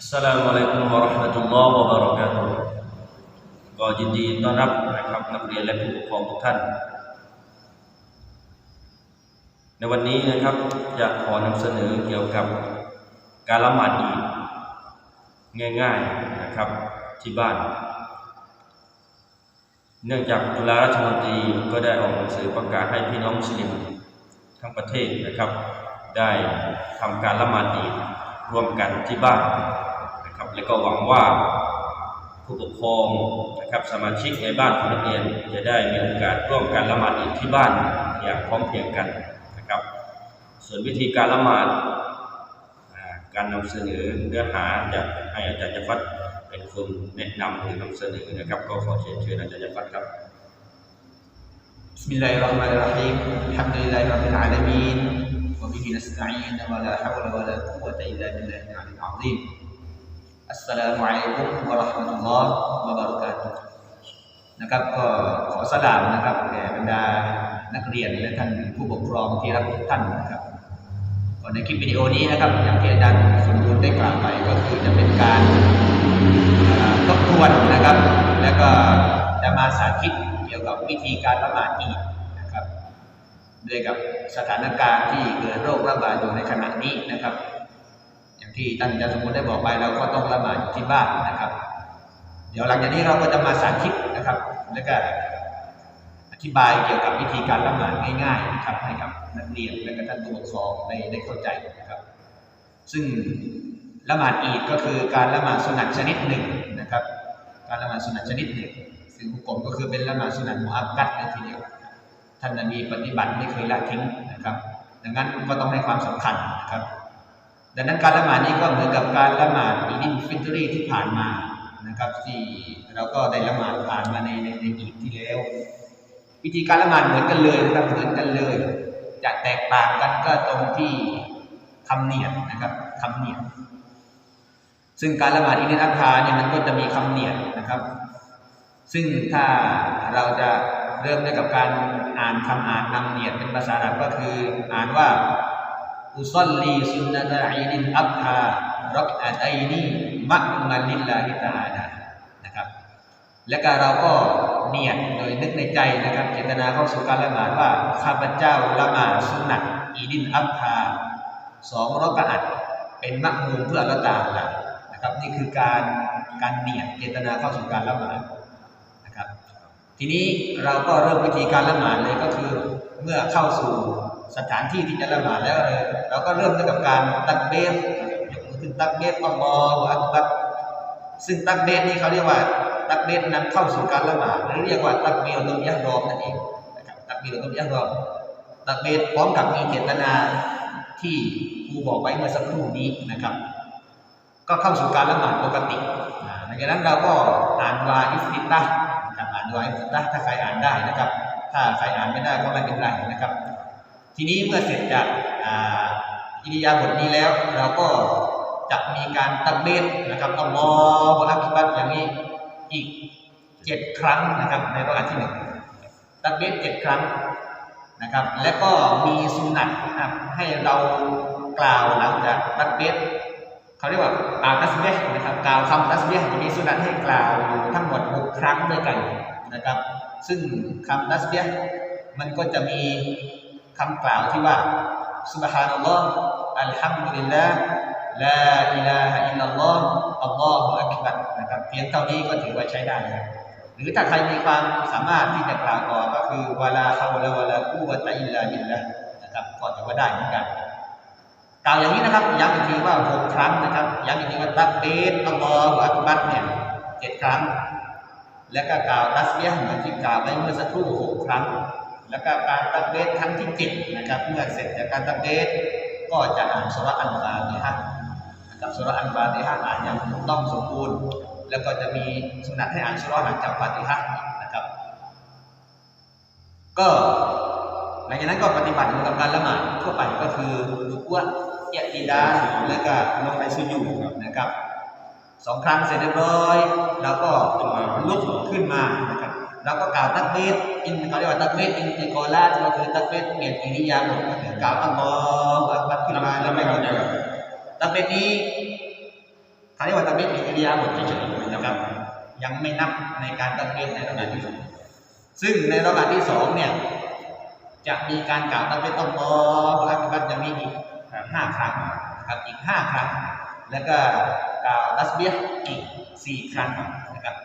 อัสสลามุอะลัยกุมวะเราะห์มะตุลลอฮ์วะบะเราะกาตุฮ์ก็ยินดีต้อนรับนะครับนักเรียนและผู้ปกครองทุกท่าน ในวันนี้นะครับอยากขอนำเสนอเกี่ยวกับการละหมาดอีดง่าย ๆนะครับที่บ้าน เนื่องจากจุฬาราชมนตรีก็ได้ออกหนังสือประกาศให้พี่น้องมุสลิมทั้งประเทศนะครับ ได้ทำการละหมาดอีดร่วมกันที่บ้าน และก็หวังว่าผู้ปกครองนะครับสมาชิกในบ้านของนักเรียนจะได้มีโอกาสร่วมกันละหมาดอีดที่บ้านอย่างพร้อมเพรียงกันนะครับ ส่วนวิธีการละหมาดอ่าการนำเสนอเนื้อหาจะให้อาจารย์จะฟัดเป็นคนแนะนำหรือนำเสนอนะครับ ก็ขอเชิญเชิญอาจารย์จะฟัดครับ بسم الله الرحمن الرحيم الحمد لله رب العالمين وبه نستعين ولا حول ولا قوة إلا بالله العلي العظيم Assalamualaikum wa rahmatullah wabarakatuh นะครับก็ขอสลามนะครับแก่บรรดานักเรียนและท่านผู้ปกครองที่รักทุกท่านนะครับก่อนในคลิปวิดีโอนี้นะครับอย่างที่อาจารย์สมบูรณ์ได้กล่าวไปก็คือจะเป็นการทบทวนนะครับ แล้วก็จะมาสาธิตเกี่ยวกับวิธีการละหมาดอีกนะครับด้วยกับสถานการณ์ที่เกิดโรคระบาดอยู่ในขณะนี้นะครับ ที่ท่านอาจารย์สมบูรณ์ได้บอกไปเราก็ต้องละหมาดที่บ้านนะครับ เดี๋ยวหลังจากนี้เราก็จะมาสาธิตนะครับ แล้วก็อธิบายเกี่ยวกับวิธีการละหมาดง่าย ๆ นะครับให้กับนักเรียนและก็ท่านผู้ปกครองได้ได้เข้าใจนะครับ ซึ่งละหมาดอีดก็คือการละหมาดสุนัตชนิดหนึ่งนะครับ การละหมาดสุนัตชนิดหนึ่งซึ่งหุกกลมก็คือเป็นละหมาดสุนัตมุอักกัดเลยทีเดียวท่านนบีปฏิบัติไม่เคยละทิ้งนะครับ ดังนั้นก็ต้องให้ความสำคัญนะครับ ดังนั้นการละหมาดนี้ก็เหมือนกับการละหมาดอีดินฟิตรีที่ผ่านมานะครับที่เราก็ได้ละหมาดผ่านมาในในในอีดที่แล้ว วิธีการละหมาดเหมือนกันเลยนะครับเหมือนกันเลย จะแตกต่างกันก็ตรงที่คำเนียดนะครับคำเนียดซึ่งการละหมาดอีดินอัคาเนี่ยมันก็จะมีคำเนียดนะครับ ซึ่งถ้าเราจะเริ่มด้วยกับการอ่านคำอ่านนำเนียดเป็นภาษาอาหรับก็คืออ่านว่า อุซอลลีซุนนะอีดินอับฮารักอะตัยนีมะมันลิลลาฮิตาอานะครับ และก็เราก็เนียดโดยนึกในใจนะครับ เจตนาเข้าสู่การละหมาดว่า ข้าพเจ้าละหมาดสุนัตอีดินอับฮาสองรักอัดเป็นมักมูมเพื่อลลอฮ์ตาละนะครับ นี่คือการการเนียดเจตนาเข้าสู่การละหมาด ทีนี้เราก็เริ่มวิธีการละหมาดเลยก็คือเมื่อเข้าสู่สถานที่ที่จะละหมาดแล้วเลยเราก็เริ่มด้วยกับการตักเบสยกมือขึ้นตักเบสอัลลอฮฺอักบัรซึ่งตักเบสนี่เขาเรียกว่าตักเบสนำเข้าสู่การละหมาดหรือเรียกว่าตักเบลตุมยะรอมนั่นเองนะครับตักเบลตุมยะรอมตักเบสพร้อมกับมีเจตนาที่ครูบอกไว้เมื่อสักครู่นี้นะครับ ก็เข้าสู่การละหมาดปกติหลังจากนั้นเราก็อ่านวาอิฟติตะ ห์นะครับอ่านวาอิฟติตะถ้าใครอ่านได้นะครับ ถ้าใครอ่านไม่ได้ก็ไม่เป็นไรนะครับ ทีนี้เมื่อเสร็จจากอิริยาบถนี้แล้วเราก็จะมีการตักเบสนะครับตอัลลอฮฺอักบัรอย่างนี้อีกเจ็ดครั้งนะครับในรากาที่หนึ่งตักเบสเจ็ดครั้งนะครับ และก็มีสุนัตนะครับให้เรากล่าวหลังจากตักเบสเขาเรียกว่าอาตัสเบียห์นะครับกล่าวคำตัสเบียห์จะมีสุนัตให้กล่าวอยู่ทั้งหมดหกครั้งด้วยกัน นะครับ ซึ่งคำตัสเบียมันก็จะมีคำกล่าวที่ว่า Subhanallah Alhamdulillah La ilaha illallah Allahu Akbar นะครับเพียงเท่านี้ก็ถือว่าใช้ได้แล้วหรือถ้าใครมีความสามารถที่จะกล่าวต่อก็คือวะลาฮาวละวะลากุวะตะอิลลาบิลละนะครับก็ถือว่าได้เหมือนกันกล่าวอย่างนี้นะครับย้ำอีกทีว่าหกครั้งนะครับย้ำอีกทีว่าตักเบสอัลลอฮฺอักบัรเนี่ยเจ็ดครั้ง แล้วก็กล่าวตัสเบียเหมือนที่กล่าวไปเมื่อสักครู่หกครั้ง แล้วก็การตักเบสครั้งที่เจ็ดนะครับเมื่อเสร็จจากการตักเบสก็จะอ่านสุรอันฟาติฮะกับสุรอันฟาติฮะห์อ่านอย่างถูกต้องสมบูรณ์ แล้วก็จะมีสุนัตให้อ่านสุราะห์หลังจากฟาติฮะนะครับ ก็หลังจากนั้นก็ปฏิบัติเหมือนกับการละหมาดทั่วไปก็คือรุกวะเอะติดาแล้วก็ลงไปสุญูดนะครับ สองครั้งเสร็จเรียบร้อยแล้วก็ลุกขึ้นมานะครับแล้วก็กล่าวตักเบสอินเขาเรียกว่าตักเบสอินติกอลาก็คือตักเบสเปลี่ยนอิริยาบถก็คือกล่าวอัลลอฮฺอักบัรขึ้นมาแล้วไม่หยุดตักเบสนี้เขาเรียกว่าตักบีรในอิริยาบถเฉยๆนะครับ ยังไม่นับในการตักบีรในระดับที่สองซึ่งในระดับที่สองเนี่ยจะมีการกล่าวตักบีรต้องรออักบัรจะมีอีกห้าครั้งนะครับอีกห้าครั้ง แล้วก็ ตัสบีรอีกสี่ครั้งนะครับ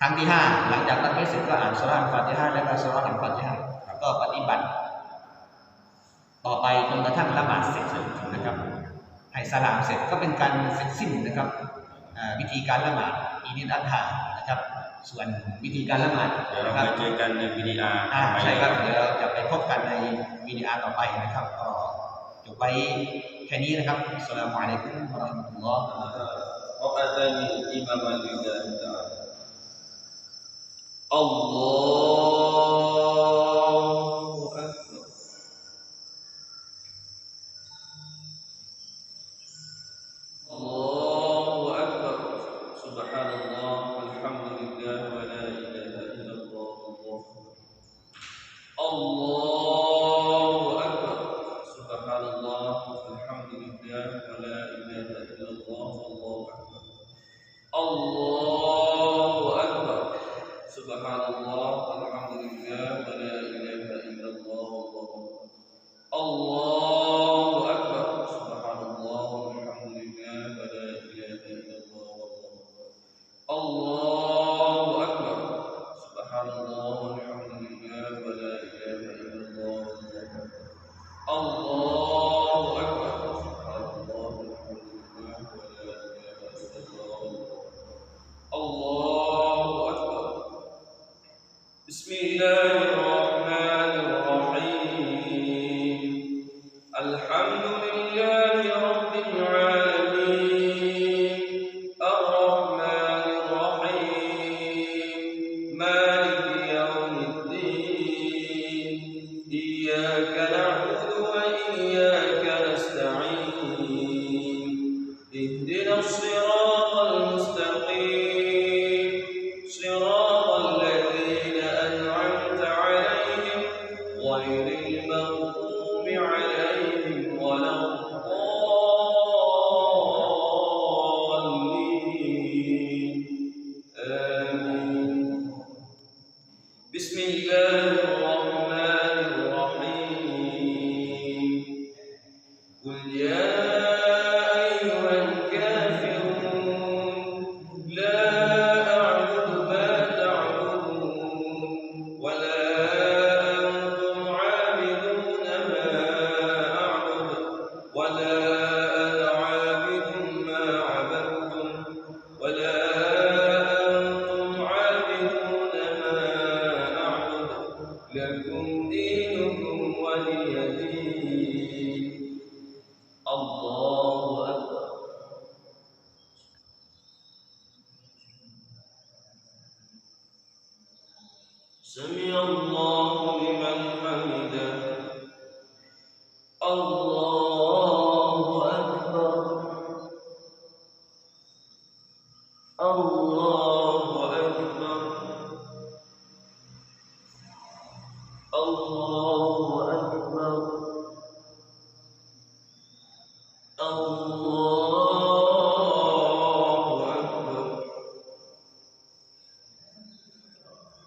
ครั้งที่ห้าหลังจากตักบีรเสร็จก็อ่านสุราอัลฟาติฮะและก็สุราอัลฟาติฮะก็ปฏิบัติ ต่อไปจนกระทั่งละหมาดเสร็จนะครับให้สลามเสร็จก็เป็นการเสร็จสิ้นนะครับอ่าวิธีการละหมาดอีนิดอัลฮานะครับ ส่วนวิธีการละหมาดเดี๋ยวเรานะคไปรับเจอกันในวิดีอาร์อ่าใช่ครับเดี๋ยวเราจะไปพบกันในวิดีอาร์ต่อไปนะครับ ก็จบไว้แ ค่นี้นะครับอัสสลามุอะลัยกุมวะเราะห์มะตุลลอฮ์ وأذن إماما لله تعالى الله الله أكبر سبحان الله والحمد لله ولا إله إلا الله الله الله أكبر سبحان الله والحمد لله ولا إله إلا الله الله أكبر سبحان الله والحمد لله ولا إله إلا الله الله